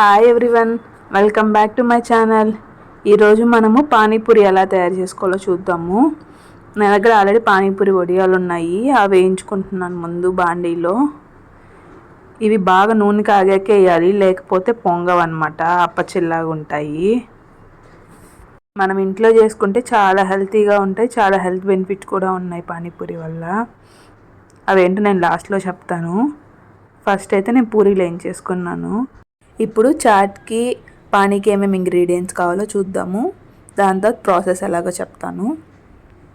Hi everyone welcome back to my channel ఈరోజు మనము పానీపూరి ఎలా తయారు చేసుకోవాలో చూద్దాము. నా దగ్గర ఆల్రెడీ పానీపూరి వడియాలు ఉన్నాయి అవి వేయించుకుంటున్నాను ముందు బాండీలో. ఇవి బాగా నూనె కాగాకే వేయాలి లేకపోతే పొంగవన్నమాట అప్పచిల్లాగా ఉంటాయి. మనం ఇంట్లో చేసుకుంటే చాలా హెల్తీగా ఉంటాయి చాలా హెల్త్ బెనిఫిట్స్ కూడా ఉన్నాయి పానీపూరి వల్ల. అవేంటో నేను లాస్ట్లో చెప్తాను. ఫస్ట్ అయితే నేను పూరీలు వేయించేసుకున్నాను ఇప్పుడు చాట్కి పానీకి ఏమేమి ఇంగ్రీడియంట్స్ కావాలో చూద్దాము. దాని తర్వాత ప్రాసెస్ ఎలాగో చెప్తాను.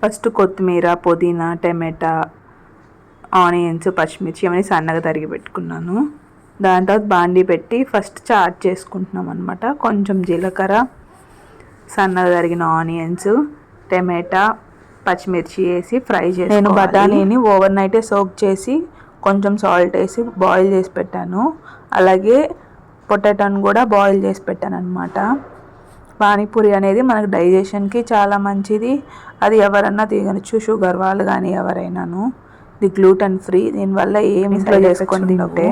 ఫస్ట్ కొత్తిమీర పుదీనా టమాటా ఆనియన్స్ పచ్చిమిర్చి అవన్నీ సన్నగా తరిగి పెట్టుకున్నాను. దాని తర్వాత బాండీ పెట్టి ఫస్ట్ చాట్ చేసుకుంటున్నాం అనమాట కొంచెం జీలకర్ర సన్నగా తరిగిన ఆనియన్స్ టమాటా పచ్చిమిర్చి వేసి ఫ్రై చేసి నేను బఠానీని ఓవర్ నైటే సోక్ చేసి కొంచెం సాల్ట్ వేసి బాయిల్ చేసి పెట్టాను. అలాగే పొటాటోని కూడా బాయిల్ చేసి పెట్టాను అనమాట పానీపూరి అనేది మనకు డైజెషన్కి చాలా మంచిది. అది ఎవరన్నా తినచ్చు షుగర్ వాళ్ళు కానీ ఎవరైనాను ఇది గ్లూటన్ ఫ్రీ దీనివల్ల ఏమి చేసుకొని తింటే.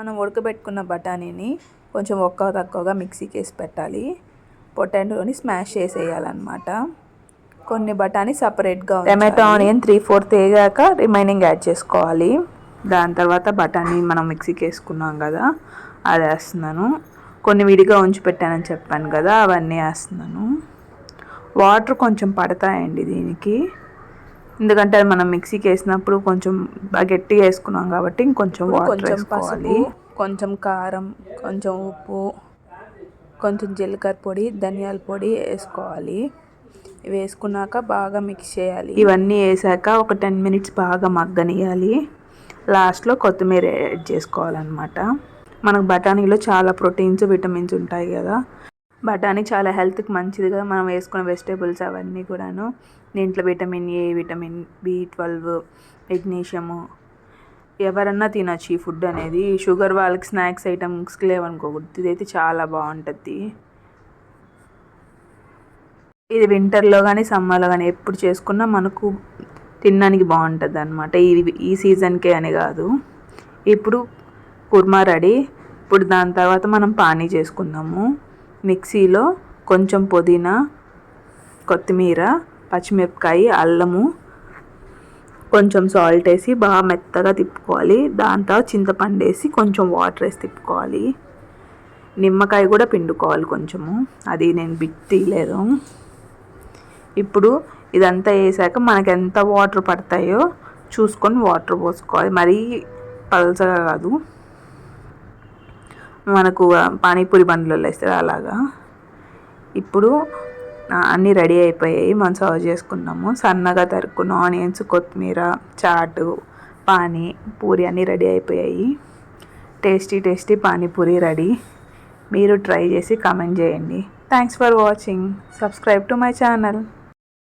మనం ఉడకబెట్టుకున్న బఠానీని కొంచెం ఒక్క తక్కువగా మిక్సీకి వేసి పెట్టాలి. పొటాటోని స్మాష్ చేసేయాలన్నమాట. కొన్ని బఠానీ సపరేట్గా టమాటో ఆనియన్ త్రీ ఫోర్త్ వేగాక రిమైనింగ్ యాడ్ చేసుకోవాలి. దాని తర్వాత బఠానీ మనం మిక్సీకి వేసుకున్నాం కదా అది వేస్తున్నాను. కొన్ని విడిగా ఉంచి పెట్టానని చెప్పాను కదా అవన్నీ వేస్తున్నాను. వాటర్ కొంచెం పడతాయండి దీనికి. ఎందుకంటే అది మనం మిక్సీకి వేసినప్పుడు కొంచెం గట్టిగా వేసుకున్నాం కాబట్టి ఇంకొంచెం వాటర్ వేసుకోవాలి. కొంచెం కారం కొంచెం ఉప్పు కొంచెం జీలకర్ర పొడి ధనియాల పొడి వేసుకోవాలి. ఇవి వేసుకున్నాక బాగా మిక్స్ చేయాలి. ఇవన్నీ వేసాక ఒక టెన్ మినిట్స్ బాగా మగ్గనియాలి. లాస్ట్లో కొత్తిమీర యాడ్ చేసుకోవాలన్నమాట. మనకు బఠానీలో చాలా ప్రోటీన్స్ విటమిన్స్ ఉంటాయి కదా. బఠానీ చాలా హెల్త్కి మంచిది కదా. మనం వేసుకున్న వెజిటేబుల్స్ అవన్నీ కూడాను. దీంట్లో vitamin A vitamin B twelve magnesium. ఎవరన్నా తినచ్చు ఈ ఫుడ్ అనేది. షుగర్ వాళ్ళకి స్నాక్స్ ఐటమ్స్ లేవనుకోకూడదు ఇదైతే చాలా బాగుంటుంది. ఇది వింటర్లో కానీ సమ్మర్లో కానీ ఎప్పుడు చేసుకున్నా మనకు తినడానికి బాగుంటుంది అనమాట ఈ ఈ సీజన్కే అని కాదు. ఇప్పుడు కుర్మా రెడీ. ఇప్పుడు దాని తర్వాత మనం పానీ చేసుకుందాము. మిక్సీలో కొంచెం పుదీనా కొత్తిమీర పచ్చిమిరపకాయ అల్లము కొంచెం సాల్ట్ వేసి బాగా మెత్తగా తిప్పుకోవాలి. దాని తర్వాత చింతపండు వేసి కొంచెం వాటర్ వేసి తిప్పుకోవాలి. నిమ్మకాయ కూడా పిండుకోవాలి కొంచెము. అది నేను బిట్ తీయలేదు ఇప్పుడు ఇదంతా వేసాక మనకి ఎంత వాటర్ పడతాయో చూసుకొని వాటర్ పోసుకోవాలి. మరీ పలచగా కాదు. మనకు పానీపూరి బండ్లలో వేస్తారు అలాగా. ఇప్పుడు అన్నీ రెడీ అయిపోయాయి. మనం సర్వ్ చేసుకున్నాము. సన్నగా తరుక్కున్న ఆనియన్స్ కొత్తిమీర చాటు పానీ పూరి అన్నీ రెడీ అయిపోయాయి. Tasty tasty panipuri ready. మీరు ట్రై చేసి కామెంట్ చేయండి. Thanks for watching subscribe to my channel